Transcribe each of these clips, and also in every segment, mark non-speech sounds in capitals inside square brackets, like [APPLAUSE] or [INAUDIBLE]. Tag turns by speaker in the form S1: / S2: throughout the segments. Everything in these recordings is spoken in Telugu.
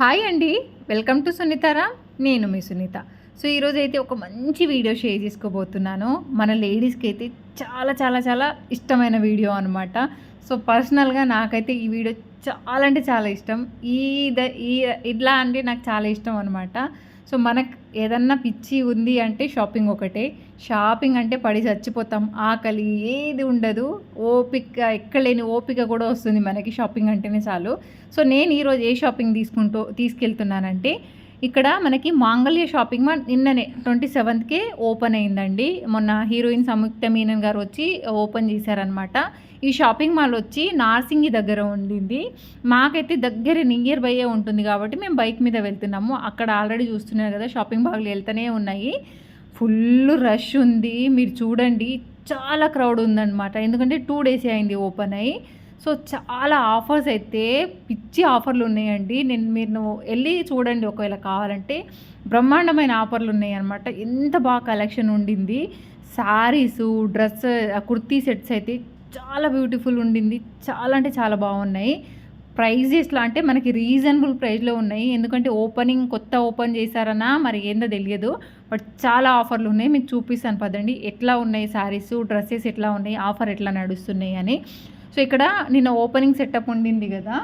S1: హాయ్ అండి. వెల్కమ్ టు సునీతారా? నేను మీ సునీత. సో ఈరోజు అయితే ఒక మంచి వీడియో షేర్ చేసుకోబోతున్నాను. మన లేడీస్కి అయితే చాలా చాలా చాలా ఇష్టమైన వీడియో అనమాట సో పర్సనల్గా నాకైతే ఈ వీడియో చాలా అంటే చాలా ఇష్టం. ఈ ద- ఈ ఇట్లా అంటే నాకు చాలా ఇష్టం అనమాట సో మనకు ఏదన్నా పిచ్చి ఉంది అంటే షాపింగ్ ఒకటే. షాపింగ్ అంటే పడి చచ్చిపోతాం. ఆకలి ఏది ఉండదు. ఓపిక ఎక్కలేని ఓపిక కూడా వస్తుంది మనకి షాపింగ్ అంటేనే చాలు. సో నేను ఈరోజు ఏ షాపింగ్ తీసుకుంటూ తీసుకెళ్తున్నానంటే ఇక్కడ మనకి మాంగళ్య షాపింగ్ మాల్ నిన్ననే ట్వంటీ సెవెంత్కే ఓపెన్ అయిందండి. మొన్న హీరోయిన్ సంయుక్త మీనన్ గారు వచ్చి ఓపెన్ చేశారనమాట ఈ షాపింగ్ మాల్ వచ్చి నార్సింగి దగ్గర ఉండింది. మాకైతే దగ్గర నియర్ బైయే ఉంటుంది కాబట్టి మేము బైక్ మీద వెళ్తున్నాము. అక్కడ ఆల్రెడీ చూస్తున్నారు కదా షాపింగ్ మాల్లు వెళ్తూనే ఉన్నాయి. ఫుల్ రష్ ఉంది. మీరు చూడండి చాలా క్రౌడ్ ఉందన్నమాట. ఎందుకంటే టూ డేస్ అయింది ఓపెన్ అయ్యి. సో చాలా ఆఫర్స్ అయితే పిచ్చి ఆఫర్లు ఉన్నాయండి. నేను మీరు వెళ్ళి చూడండి ఒకవేళ కావాలంటే బ్రహ్మాండమైన ఆఫర్లు ఉన్నాయి అనమాట ఎంత బాగా కలెక్షన్ ఉండింది. శారీసు డ్రెస్ కుర్తీ సెట్స్ అయితే చాలా బ్యూటిఫుల్ ఉండింది. చాలా అంటే చాలా బాగున్నాయి. ప్రైజెస్లో అంటే మనకి రీజనబుల్ ప్రైస్లో ఉన్నాయి. ఎందుకంటే ఓపెనింగ్ కొత్త ఓపెన్ చేశారనా మరి ఏందో తెలియదు. బట్ చాలా ఆఫర్లు ఉన్నాయి. మీకు చూపిస్తాను పదండి. ఎట్లా ఉన్నాయి శారీస్ డ్రెస్సెస్ ఎట్లా ఉన్నాయి ఆఫర్ ఎట్లా నడుస్తున్నాయి అని. సో ఇక్కడ నిన్న ఓపెనింగ్ సెటప్ ఉండింది కదా.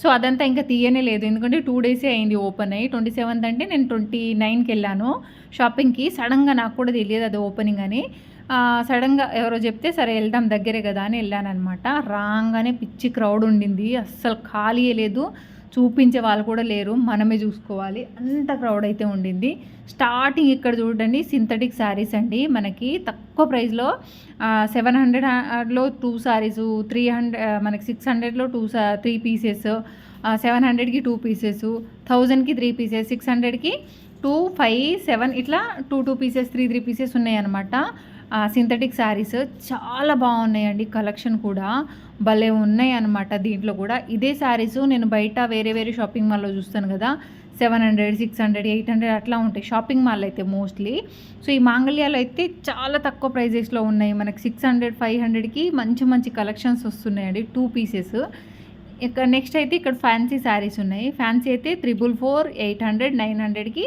S1: సో అదంతా ఇంకా తీయనే లేదు. ఎందుకంటే టూ డేసే అయింది ఓపెన్ అయ్యి. ట్వంటీ సెవెంత్ అంటే నేను ట్వంటీ నైన్కి వెళ్ళాను షాపింగ్కి సడన్గా నాకు కూడా తెలియదు అది ఓపెనింగ్ అని. సడన్గా ఎవరో చెప్తే సరే వెళ్దాం దగ్గరే కదా అని వెళ్ళానమాట రాగానే పిచ్చి క్రౌడ్ ఉండింది. అస్సలు ఖాళీ లేదు. చూపించే వాళ్ళు కూడా లేరు మనమే చూసుకోవాలి. అంత క్రౌడ్ అయితే ఉండింది. స్టార్టింగ్ ఇక్కడ చూడండి సింథటిక్ శారీస్ అండి. మనకి తక్కువ ప్రైస్లో సెవెన్ హండ్రెడ్లో టూ శారీస్ త్రీ హండ్రెడ్ మనకి సిక్స్ హండ్రెడ్లో టూ త్రీ పీసెస్ సెవెన్ హండ్రెడ్కి టూ పీసెస్ థౌజండ్కి త్రీ పీసెస్ సిక్స్ హండ్రెడ్కి టూ ఫైవ్ సెవెన్ ఇట్లా two two pieces three three pieces ఉన్నాయి అనమాట సింథటిక్ శారీస్ చాలా బాగున్నాయండి కలెక్షన్ కూడా. భలే ఉన్నాయి అనమాట దీంట్లో కూడా. ఇదే శారీస్ నేను బయట వేరే వేరే షాపింగ్ మాల్లో చూస్తాను కదా. Seven hundred six hundred eight hundred అట్లా ఉంటాయి షాపింగ్ మాల్ అయితే మోస్ట్లీ. సో ఈ మాంగళ్యాలు అయితే చాలా తక్కువ ప్రైజెస్లో ఉన్నాయి. మనకి సిక్స్ హండ్రెడ్ ఫైవ్ హండ్రెడ్కి మంచి మంచి కలెక్షన్స్ వస్తున్నాయండి టూ పీసెస్. ఇక్కడ నెక్స్ట్ అయితే ఇక్కడ ఫ్యాన్సీ శారీస్ ఉన్నాయి. ఫ్యాన్సీ అయితే triple four eight hundred nine హండ్రెడ్కి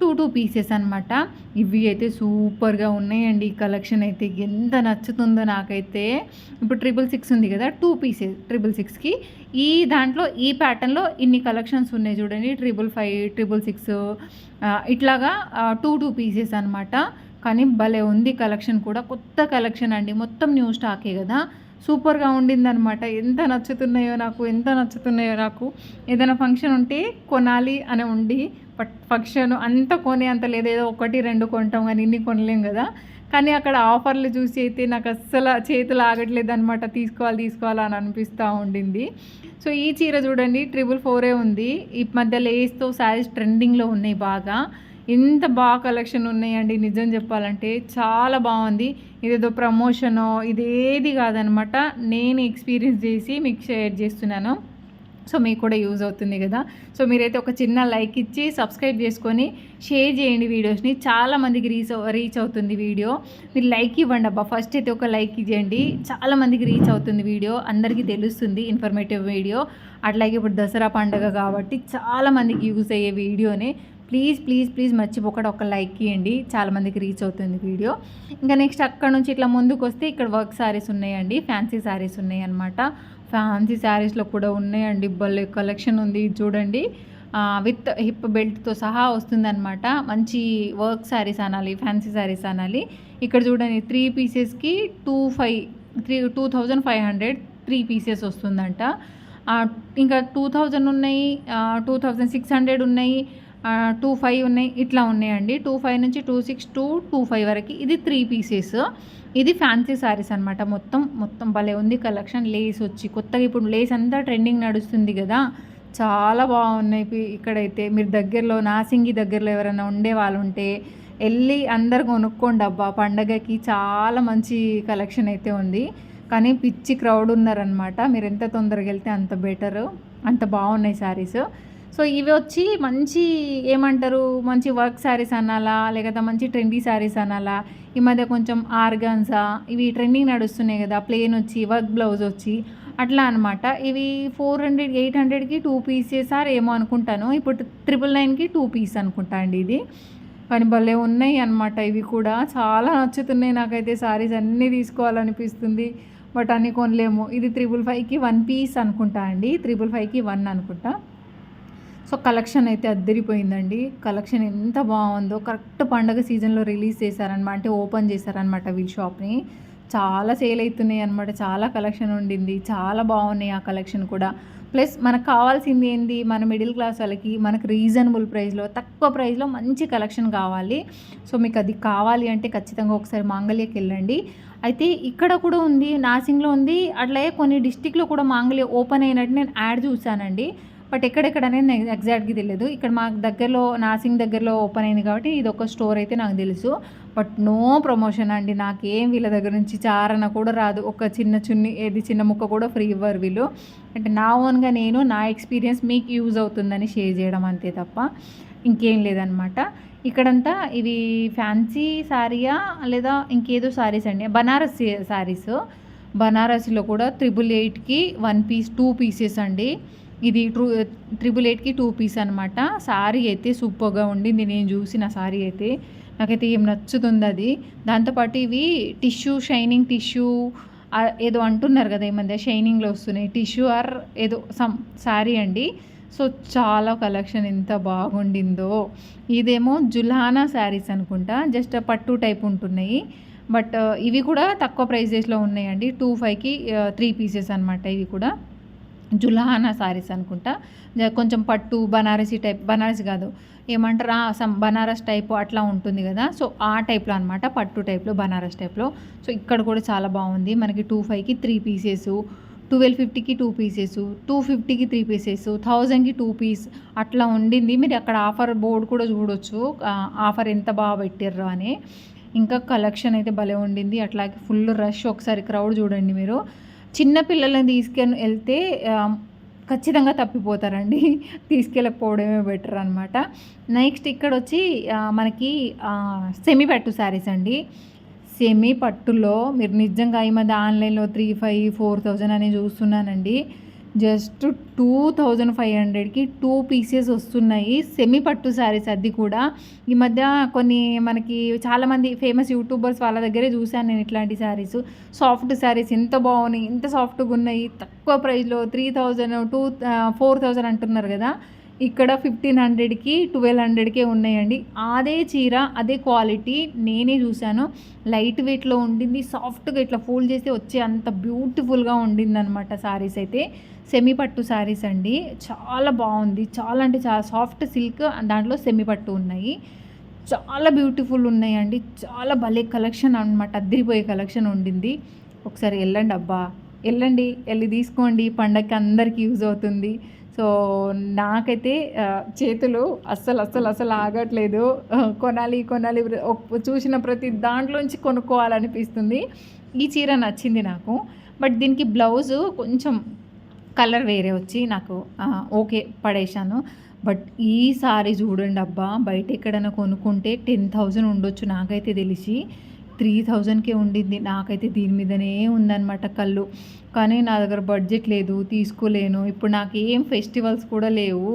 S1: టూ టూ పీసెస్ అనమాట ఇవి అయితే సూపర్గా ఉన్నాయండి. ఈ కలెక్షన్ అయితే ఎంత నచ్చుతుందో నాకైతే. ఇప్పుడు ట్రిపుల్ సిక్స్ ఉంది కదా టూ పీసెస్ ట్రిపుల్ సిక్స్కి. ఈ దాంట్లో ఈ ప్యాటర్న్లో ఇన్ని కలెక్షన్స్ ఉన్నాయి చూడండి. ట్రిపుల్ ఫైవ్ ట్రిపుల్ సిక్స్ ఇట్లాగా టూ టూ పీసెస్ అనమాట కానీ భలే ఉంది కలెక్షన్ కూడా. కొత్త కలెక్షన్ అండి. మొత్తం న్యూ స్టాకే కదా. సూపర్గా ఉండిందనమాట ఎంత నచ్చుతున్నాయో నాకు ఎంత నచ్చుతున్నాయో నాకు. ఏదైనా ఫంక్షన్ ఉంటే కొనాలి అని ఉండి ఫంక్షన్ అంత కొనే అంత లేదు. ఏదో ఒకటి రెండు కొంటాం కానీ ఇన్ని కొనలేం కదా. కానీ అక్కడ ఆఫర్లు చూసి అయితే నాకు అస్సలు చేతులు ఆగట్లేదు అనమాట తీసుకోవాలి తీసుకోవాలి అని అనిపిస్తూ ఉండింది. సో ఈ చీర చూడండి ట్రిపుల్ ఫోరే ఉంది. ఈ మధ్య లేస్తో శారీస్ ట్రెండింగ్లో ఉన్నాయి బాగా. ఎంత బాగా కలెక్షన్ ఉన్నాయండి. నిజం చెప్పాలంటే చాలా బాగుంది. ఇదేదో ప్రమోషనో ఇదేది కాదనమాట నేను ఎక్స్పీరియన్స్ చేసి మీకు షేర్ చేస్తున్నాను. సో మీకు కూడా యూజ్ అవుతుంది కదా. సో మీరైతే ఒక చిన్న లైక్ ఇచ్చి సబ్స్క్రైబ్ చేసుకొని షేర్ చేయండి వీడియోస్ని. చాలామందికి రీచ్ రీచ్ అవుతుంది వీడియో. మీరు లైక్ ఇవ్వండి అబ్బా. ఫస్ట్ అయితే ఒక లైక్ ఇవ్వండి చాలామందికి రీచ్ అవుతుంది వీడియో. అందరికీ తెలుస్తుంది ఇన్ఫర్మేటివ్ వీడియో. అట్లాగే ఇప్పుడు దసరా పండుగ కాబట్టి చాలామందికి యూజ్ అయ్యే వీడియోనే. ప్లీజ్ ప్లీజ్ ప్లీజ్ మర్చిపోకుండా ఒక లైక్ ఇవ్వండి చాలామందికి రీచ్ అవుతుంది వీడియో. ఇంకా నెక్స్ట్ అక్కడ నుంచి ఇట్లా ముందుకు వస్తే ఇక్కడ వర్క్ శారీస్ ఉన్నాయండి. ఫ్యాన్సీ శారీస్ ఉన్నాయి అనమాట ఫ్యాన్సీ శారీస్లో కూడా ఉన్నాయండి. భలే కలెక్షన్ ఉంది. చూడండి. విత్ హిప్ బెల్ట్తో సహా వస్తుందన్నమాట. మంచి వర్క్ శారీస్ అనాలి ఫ్యాన్సీ శారీస్ అనాలి. ఇక్కడ చూడండి three పీసెస్కి two five three two thousand five hundred three pieces వస్తుందంట. ఇంకా టూ థౌజండ్ ఉన్నాయి టూ థౌజండ్ సిక్స్ హండ్రెడ్ ఉన్నాయి. టూ ఫైవ్ ఉన్నాయి ఇట్లా ఉన్నాయండి. టూ ఫైవ్ నుంచి two six two two five వరకు ఇది త్రీ పీసెస్ ఇది ఫ్యాన్సీ శారీస్ అనమాట మొత్తం మొత్తం భలే ఉంది కలెక్షన్ లేస్ వచ్చి కొత్తగా ఇప్పుడు లేస్ అంతా ట్రెండింగ్ నడుస్తుంది కదా. చాలా బాగున్నాయి ఇక్కడైతే. మీరు దగ్గరలో నాసింగి దగ్గరలో ఎవరైనా ఉండే వాళ్ళు ఉంటే వెళ్ళి అందరు కొనుక్కోండి అబ్బా. పండగకి చాలా మంచి కలెక్షన్ అయితే ఉంది. కానీ పిచ్చి క్రౌడ్ ఉన్నారనమాట మీరు ఎంత తొందరగా వెళ్తే అంత బెటర్ అంత బాగున్నాయి శారీస్ సో ఇవి వచ్చి మంచి ఏమంటారు మంచి వర్క్ శారీస్ అనాలా లేకపోతే మంచి ట్రెండీ శారీస్ అనాలా ఈ మధ్య కొంచెం ఆర్గాన్సా ఇవి ట్రెండింగ్ నడుస్తున్నాయి కదా ప్లేన్ వచ్చి వర్క్ బ్లౌజ్ వచ్చి అట్లా అనమాట ఇవి ఫోర్ హండ్రెడ్ ఎయిట్ హండ్రెడ్కి టూ పీసెస్ ఆర్ ఏమో అనుకుంటాను. ఇప్పుడు ట్రిపుల్ నైన్కి టూ పీస్ అనుకుంటా అండి ఇది. కానీ భలే ఉన్నాయి అనమాట ఇవి కూడా. చాలా నచ్చుతున్నాయి నాకైతే శారీస్ అన్నీ తీసుకోవాలనిపిస్తుంది. బట్ అన్నీ కొనలేము. ఇది త్రిబుల్ ఫైవ్కి వన్ పీస్ అనుకుంటా అండి. త్రిబుల్ ఫైవ్కి వన్ అనుకుంటా. సో కలెక్షన్ అయితే అద్దరిపోయిందండి. కలెక్షన్ ఎంత బాగుందో. కరెక్ట్ పండగ సీజన్లో రిలీజ్ చేశారనమాట అంటే ఓపెన్ చేశారనమాట వీళ్ళ షాప్ని. చాలా సేల్ అవుతున్నాయి అనమాట చాలా కలెక్షన్ ఉండింది. చాలా బాగున్నాయి ఆ కలెక్షన్ కూడా. ప్లస్ మనకు కావాల్సింది ఏంది? మన మిడిల్ క్లాస్ వాళ్ళకి మనకు రీజనబుల్ ప్రైస్లో తక్కువ ప్రైస్లో మంచి కలెక్షన్ కావాలి. సో మీకు అది కావాలి అంటే ఖచ్చితంగా ఒకసారి మాంగళ్యకి వెళ్ళండి. అయితే ఇక్కడ కూడా ఉంది నాసింగ్లో ఉంది. అట్లాగే కొన్ని డిస్టిక్లో కూడా మాంగళ్య ఓపెన్ అయినట్టు నేను యాడ్ చూసానండి బట్ ఎక్కడెక్కడ అనేది ఎగ్జాక్ట్గా తెలియదు ఇక్కడ మాకు దగ్గరలో నాసింగ్ దగ్గరలో ఓపెన్ అయింది కాబట్టి ఇది ఒక స్టోర్ అయితే నాకు తెలుసు. బట్ నో ప్రమోషన్ అండి. నాకేం వీళ్ళ దగ్గర నుంచి చారణ కూడా రాదు. ఒక చిన్న చున్ని ఏది చిన్న ముక్క కూడా ఫ్రీ ఇవ్వరు వీళ్ళు. అంటే నా ఓన్గా నేను నా ఎక్స్పీరియన్స్ మీకు యూజ్ అవుతుందని షేర్ చేయడం అంతే తప్ప ఇంకేం లేదనమాట. ఇక్కడంతా ఇవి ఫ్యాన్సీ శారీయా లేదా ఇంకేదో శారీస్ అండి. బనారస్ శారీస్ బనారస్లో కూడా త్రిబుల్ ఎయిట్కి వన్ పీస్ టూ పీసెస్ అండి. ఇది ట్రూ త్రిబుల్ ఎయిట్కి టూ పీస్ అనమాట శారీ అయితే సూపర్గా ఉండింది. నేను చూసిన సారీ అయితే నాకైతే ఏం నచ్చుతుంది అది. దాంతోపాటు ఇవి టిష్యూ షైనింగ్ టిష్యూ ఏదో అంటున్నారు కదా ఈ మధ్య షైనింగ్లో వస్తున్నాయి. టిష్యూ ఆర్ ఏదో సమ్ శారీ అండి. సో చాలా కలెక్షన్ ఎంత బాగుండిందో. ఇదేమో జులానా శారీస్ అనుకుంటా. జస్ట్ పట్టు టైప్ ఉంటున్నాయి. బట్ ఇవి కూడా తక్కువ ప్రైజెస్లో ఉన్నాయండి. టూ ఫైవ్కి త్రీ పీసెస్ అనమాట ఇవి కూడా. జులానా సారీస్ అనుకుంటా. కొంచెం పట్టు బనారసీ టైప్ బనారసి కాదు ఏమంటారు సమ్ బనారస్ టైప్ అట్లా ఉంటుంది కదా. సో ఆ టైప్లో అనమాట పట్టు టైప్లో బనారస్ టైప్లో. సో ఇక్కడ కూడా చాలా బాగుంది. మనకి టూ ఫైవ్కి త్రీ పీసెస్ ట్వెల్వ్ ఫిఫ్టీకి టూ పీసెస్ టూ ఫిఫ్టీకి త్రీ పీసెస్ థౌజండ్కి టూ పీస్ అట్లా ఉండింది. మీరు అక్కడ ఆఫర్ బోర్డు కూడా చూడొచ్చు. ఆఫర్ ఎంత బాగా పెట్టారు అని. ఇంకా కలెక్షన్ అయితే భలే ఉండింది. అట్లాగే ఫుల్ రష్ ఒకసారి క్రౌడ్ చూడండి మీరు. చిన్న పిల్లల్ని తీసుకొని వెళ్తే ఖచ్చితంగా తప్పిపోతారండి. [LAUGHS] తీసుకెళ్ళకపోవడమే బెటర్ అనమాట నెక్స్ట్ ఇక్కడ వచ్చి మనకి సెమీ పట్టు శారీస్ అండి. సెమీ పట్టులో మీరు నిజంగా ఈ మధ్య ఆన్లైన్లో త్రీ ఫైవ్ ఫోర్ థౌజండ్ అని చూస్తున్నానండి. జస్ట్ టూ థౌజండ్ ఫైవ్ హండ్రెడ్కి టూ పీసెస్ వస్తున్నాయి. సెమీ పట్టు శారీస్ అది కూడా. ఈ మధ్య కొన్ని మనకి చాలామంది ఫేమస్ యూట్యూబర్స్ వాళ్ళ దగ్గరే చూశాను నేను ఇట్లాంటి శారీస్. సాఫ్ట్ శారీస్ ఎంత బాగున్నాయి ఎంత సాఫ్ట్గా ఉన్నాయి తక్కువ ప్రైస్లో three thousand two four thousand అంటున్నారు కదా. ఇక్కడ ఫిఫ్టీన్ హండ్రెడ్కి ట్వెల్వ్ హండ్రెడ్కే ఉన్నాయండి. అదే చీర అదే క్వాలిటీ నేనే చూశాను. లైట్ వెయిట్లో ఉండింది సాఫ్ట్గా ఇట్లా ఫోల్డ్ చేస్తే వచ్చే అంత బ్యూటిఫుల్గా ఉండింది అనమాట శారీస్ అయితే. సెమీ పట్టు శారీస్ అండి. చాలా బాగుంది. చాలా అంటే చాలా సాఫ్ట్ సిల్క్ దాంట్లో సెమీ పట్టు ఉన్నాయి. చాలా బ్యూటిఫుల్ ఉన్నాయండి. చాలా భలే కలెక్షన్ అనమాట అద్దరిపోయే కలెక్షన్ ఉండింది. ఒకసారి వెళ్ళండి అబ్బా. వెళ్ళండి. వెళ్ళి తీసుకోండి. పండగకి అందరికీ యూజ్ అవుతుంది. సో నాకైతే చేతులు అస్సలు అస్సలు అస్సలు ఆగట్లేదు. కొనాలి కొనాలి చూసిన ప్రతి దాంట్లోంచి కొనుక్కోవాలనిపిస్తుంది. ఈ చీర నచ్చింది నాకు. బట్ దీనికి బ్లౌజు కొంచెం కలర్ వేరే వచ్చి నాకు ఓకే పడేశాను. బట్ ఈసారి చూడండి అబ్బా బయట ఎక్కడైనా కొనుక్కుంటే టెన్ థౌజండ్ ఉండొచ్చు నాకైతే తెలిసి. త్రీ థౌజండ్కే ఉండింది నాకైతే దీని మీదనే ఉందన్నమాట కళ్ళు. కానీ నా దగ్గర బడ్జెట్ లేదు తీసుకోలేను. ఇప్పుడు నాకు ఏం ఫెస్టివల్స్ కూడా లేవు.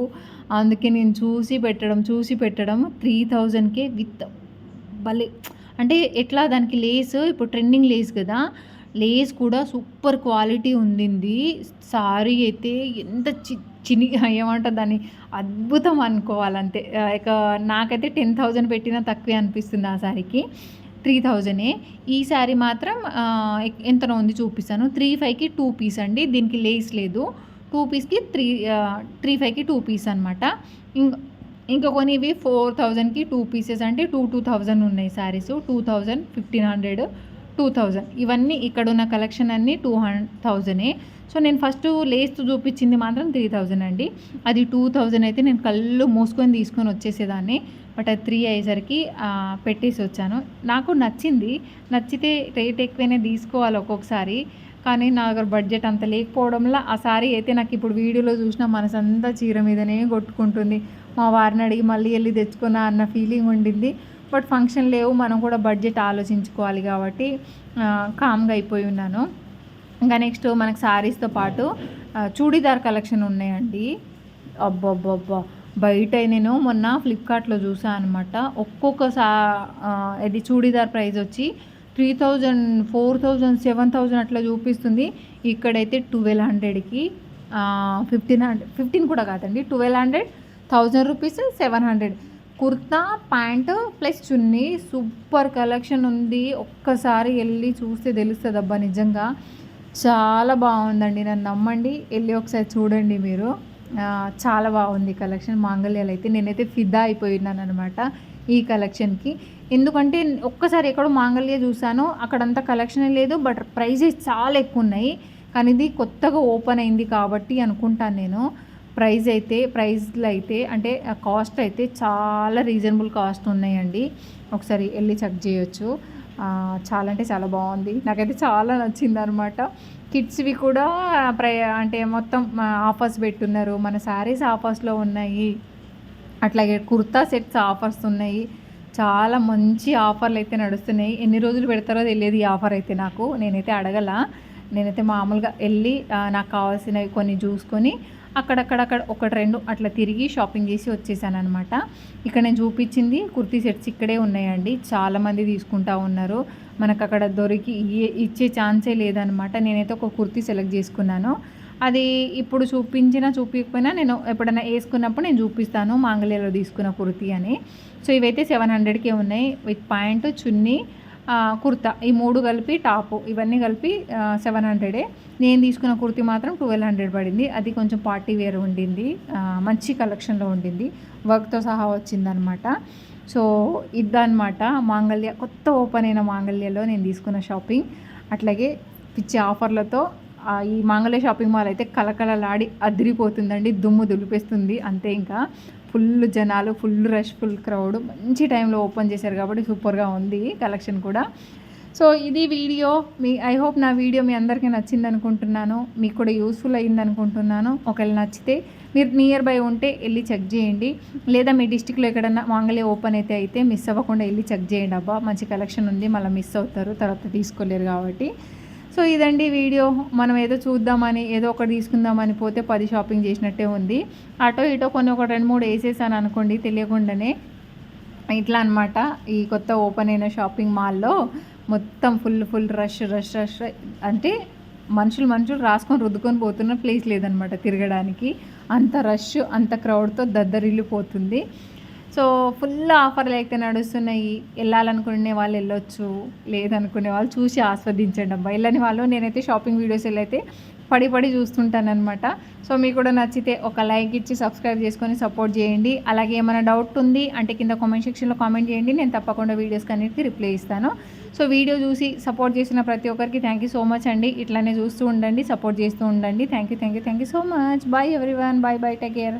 S1: అందుకే నేను చూసి పెట్టడం చూసి పెట్టడం త్రీ థౌజండ్కే విత్ భలే. అంటే ఎట్లా దానికి లేస్ ఇప్పుడు ట్రెండింగ్ లేస్ కదా. లేస్ కూడా సూపర్ క్వాలిటీ ఉండింది. సారీ అయితే ఎంత చి చిని ఏమంటారు దాన్ని? అద్భుతం అనుకోవాలంతే. ఇక నాకైతే టెన్ థౌజండ్ పెట్టినా తక్కువే అనిపిస్తుంది ఆ సారీకి. త్రీ థౌజండే ఈ శారీ మాత్రం ఎంతనో ఉంది చూపిస్తాను. త్రీ ఫైవ్కి టూ పీస్ అండి. దీనికి లేస్ లేదు. టూ పీస్కి త్రీ త్రీ ఫైవ్కి టూ పీస్ అనమాట ఇంకా ఇంకా కొన్ని ఇవి ఫోర్ థౌజండ్కి టూ పీసెస్ అంటే టూ టూ థౌజండ్ ఉన్నాయి saris. Two thousand fifteen hundred. Two thousand. ఇవన్నీ ఇక్కడ ఉన్న కలెక్షన్ అన్నీ టూ హండ్రెడ్ థౌజండే సో నేను ఫస్ట్ లేస్ చూపించింది మాత్రం త్రీ థౌజండ్ అండి. అది టూ థౌజండ్ అయితే నేను కళ్ళు మూసుకొని తీసుకొని వచ్చేసేదాన్ని. బట్ అది త్రీ అయ్యేసరికి పెట్టేసి వచ్చాను. నాకు నచ్చింది. నచ్చితే రేట్ ఎక్కువనే తీసుకోవాలి ఒక్కొక్కసారి. కానీ నా దగ్గర బడ్జెట్ అంత లేకపోవడంలో ఆ సారీ అయితే నాకు ఇప్పుడు వీడియోలో చూసిన మనసంతా చీర మీదనే కొట్టుకుంటుంది. మా వారిని అడిగి మళ్ళీ వెళ్ళి తెచ్చుకున్నా అన్న ఫీలింగ్ ఉండింది. బట్ ఫంక్షన్ లేవు మనం కూడా బడ్జెట్ ఆలోచించుకోవాలి కాబట్టి కామ్గా అయిపోయి ఉన్నాను. ఇంకా నెక్స్ట్ మనకు శారీస్తో పాటు చూడీదార్ కలెక్షన్ ఉన్నాయండి. అబ్బబ్బబ్బా! బయట నేను మొన్న ఫ్లిప్కార్ట్లో చూసాను అనమాట ఒక్కొక్క సా అది ఇది చూడీదార్ ప్రైస్ వచ్చి three thousand four thousand seven thousand అట్లా చూపిస్తుంది. ఇక్కడైతే ట్వెల్వ్ హండ్రెడ్కి ఫిఫ్టీన్ హండ్రెడ్ ఫిఫ్టీన్ కూడా కాదండి twelve hundred thousand rupees seven hundred kurta pant plus chunni. Super collection ఉంది. ఒక్కసారి వెళ్ళి చూస్తే తెలుస్తుంది అబ్బా నిజంగా. చాలా బాగుందండి. నన్ను నమ్మండి. వెళ్ళి ఒకసారి చూడండి మీరు. చాలా బాగుంది కలెక్షన్. మాంగళ్యాలు అయితే నేనైతే ఫిదా అయిపోయినాను అనమాట ఈ కలెక్షన్కి. ఎందుకంటే ఒక్కసారి ఎక్కడో మాంగళ్య చూశాను. అక్కడంతా కలెక్షన్ లేదు. బట్ ప్రైజెస్ చాలా ఎక్కువ ఉన్నాయి. కానీ ఇది కొత్తగా ఓపెన్ అయింది కాబట్టి అనుకుంటాను నేను. ప్రైస్ అయితే ప్రైజ్లు అయితే అంటే కాస్ట్ అయితే చాలా రీజనబుల్ కాస్ట్ ఉన్నాయండి. ఒకసారి వెళ్ళి చెక్ చేయొచ్చు. చాలా అంటే చాలా బాగుంది. నాకైతే చాలా నచ్చింది అనమాట కిడ్స్వి కూడా ప్రై అంటే మొత్తం ఆఫర్స్ పెట్టున్నారు. మన శారీస్ ఆఫర్స్లో ఉన్నాయి. అట్లాగే కుర్తా సెట్స్ ఆఫర్స్ ఉన్నాయి. చాలా మంచి ఆఫర్లు అయితే నడుస్తున్నాయి. ఎన్ని రోజులు పెడతారో తెలియదు ఈ ఆఫర్ అయితే నాకు. నేనైతే అడగల. నేనైతే మామూలుగా వెళ్ళి నాకు కావాల్సినవి కొన్ని చూసుకొని అక్కడక్కడక్కడ ఒకటి రెండు అట్లా తిరిగి షాపింగ్ చేసి వచ్చేసాను అనమాట ఇక్కడ నేను చూపించింది కుర్తీ సెట్స్ ఇక్కడే ఉన్నాయండి. చాలామంది తీసుకుంటా ఉన్నారు. మనకు అక్కడ దొరికి ఇచ్చే ఛాన్సే లేదనమాట నేనైతే ఒక కుర్తీ సెలెక్ట్ చేసుకున్నాను. అది ఇప్పుడు చూపించినా చూపించకపోయినా నేను ఎప్పుడైనా వేసుకున్నప్పుడు నేను చూపిస్తాను. మాంగళ్యలో తీసుకున్న కుర్తీ అని. సో ఇవైతే సెవెన్ హండ్రెడ్కే ఉన్నాయి. With pant chunni kurta. ఈ మూడు కలిపి టాపు. ఇవన్నీ కలిపి సెవెన్ హండ్రెడే. నేను తీసుకున్న కుర్తి మాత్రం ట్వెల్వ్ హండ్రెడ్ పడింది. అది కొంచెం పార్టీ వేర్ ఉండింది. మంచి కలెక్షన్లో ఉండింది. వర్క్తో సహా వచ్చిందనమాట సో ఇద్దనమాట మాంగళ్య కొత్త ఓపెన్ అయిన మాంగళ్యలో నేను తీసుకున్న షాపింగ్. అట్లాగే పిచ్చి ఆఫర్లతో ఈ మాంగళ్య షాపింగ్ మాల్ అయితే కలకలలాడి అదిరిపోతుందండి. దుమ్ము దులిపేస్తుంది. అంతే ఇంకా. ఫుల్ జనాలు ఫుల్ రష్ ఫుల్ క్రౌడ్. మంచి టైంలో ఓపెన్ చేశారు కాబట్టి సూపర్గా ఉంది కలెక్షన్ కూడా. సో ఇది వీడియో. మీ ఐ హోప్ నా వీడియో మీ అందరికీ నచ్చింది అనుకుంటున్నాను. మీకు కూడా యూస్ఫుల్ అయ్యింది అనుకుంటున్నాను. ఒకవేళ నచ్చితే మీరు నియర్ బై ఉంటే వెళ్ళి చెక్ చేయండి. లేదా మీ డిస్టిక్లో ఎక్కడన్నా మాంగళ్య ఓపెన్ అయితే అయితే మిస్ అవ్వకుండా వెళ్ళి చెక్ చేయండి. అబ్బా మంచి కలెక్షన్ ఉంది. మళ్ళీ మిస్ అవుతారు. తర్వాత తీసుకోలేరు కాబట్టి. సో ఇదండి వీడియో. మనం ఏదో చూద్దామని ఏదో ఒకటి తీసుకుందామని పోతే పది షాపింగ్ చేసినట్టే ఉంది. అటో ఇటో కొన్ని ఒక రెండు మూడు వేసేసాను అనుకోండి తెలియకుండానే. ఇట్లా అనమాట ఈ కొత్త ఓపెన్ అయిన షాపింగ్ మాల్లో మొత్తం full full rush rush rush. అంటే మనుషులు మనుషులు రాసుకొని రుద్దుకొని పోతున్న ప్లేస్ లేదనమాట తిరగడానికి. అంత రష్ అంత క్రౌడ్తో దద్దరిల్లిపోతుంది. సో ఫుల్ ఆఫర్లు అయితే నడుస్తున్నాయి. వెళ్ళాలనుకునే వాళ్ళు వెళ్ళొచ్చు. లేదనుకునే వాళ్ళు చూసి ఆస్వాదించండి అబ్బా. వెళ్ళని వాళ్ళు నేనైతే షాపింగ్ వీడియోస్ అయితే పడి పడి చూస్తుంటానన్నమాట. సో మీకు కూడా నచ్చితే ఒక లైక్ ఇచ్చి సబ్స్క్రైబ్ చేసుకొని సపోర్ట్ చేయండి. అలాగే ఏమైనా డౌట్ ఉంది అంటే కింద కామెంట్ సెక్షన్లో కామెంట్ చేయండి. నేను తప్పకుండా వీడియోస్ అన్నిటికీ రిప్లై ఇస్తాను. సో వీడియో చూసి సపోర్ట్ చేసిన ప్రతి ఒక్కరికి థ్యాంక్ యూ సో మచ్ అండి. ఇట్లానే చూస్తూ ఉండండి సపోర్ట్ చేస్తూ ఉండండి. Thank you thank you thank you so much bye every bye bye take care